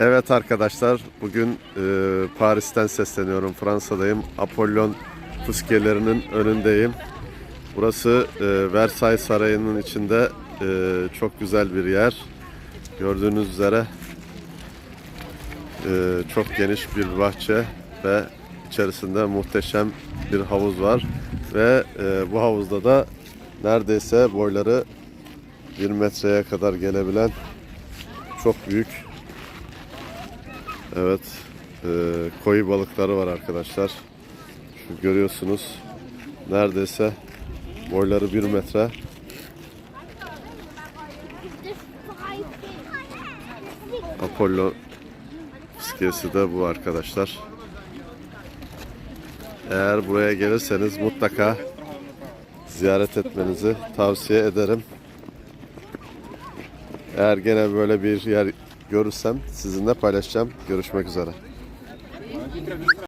Evet arkadaşlar, bugün e, Paris'ten sesleniyorum. Fransa'dayım. Apollon fıskiyelerinin önündeyim. Burası e, Versailles Sarayı'nın içinde e, çok güzel bir yer. Gördüğünüz üzere e, çok geniş bir bahçe ve içerisinde muhteşem bir havuz var. Ve e, bu havuzda da neredeyse boyları 1 metreye kadar gelebilen çok büyük Evet. e, koyu balıkları var arkadaşlar. Şu görüyorsunuz. Neredeyse boyları 1 metre. Apollo iskesi de bu arkadaşlar. Eğer buraya gelirseniz mutlaka ziyaret etmenizi tavsiye ederim. Eğer gene böyle bir yer görürsem sizinle paylaşacağım. Görüşmek üzere.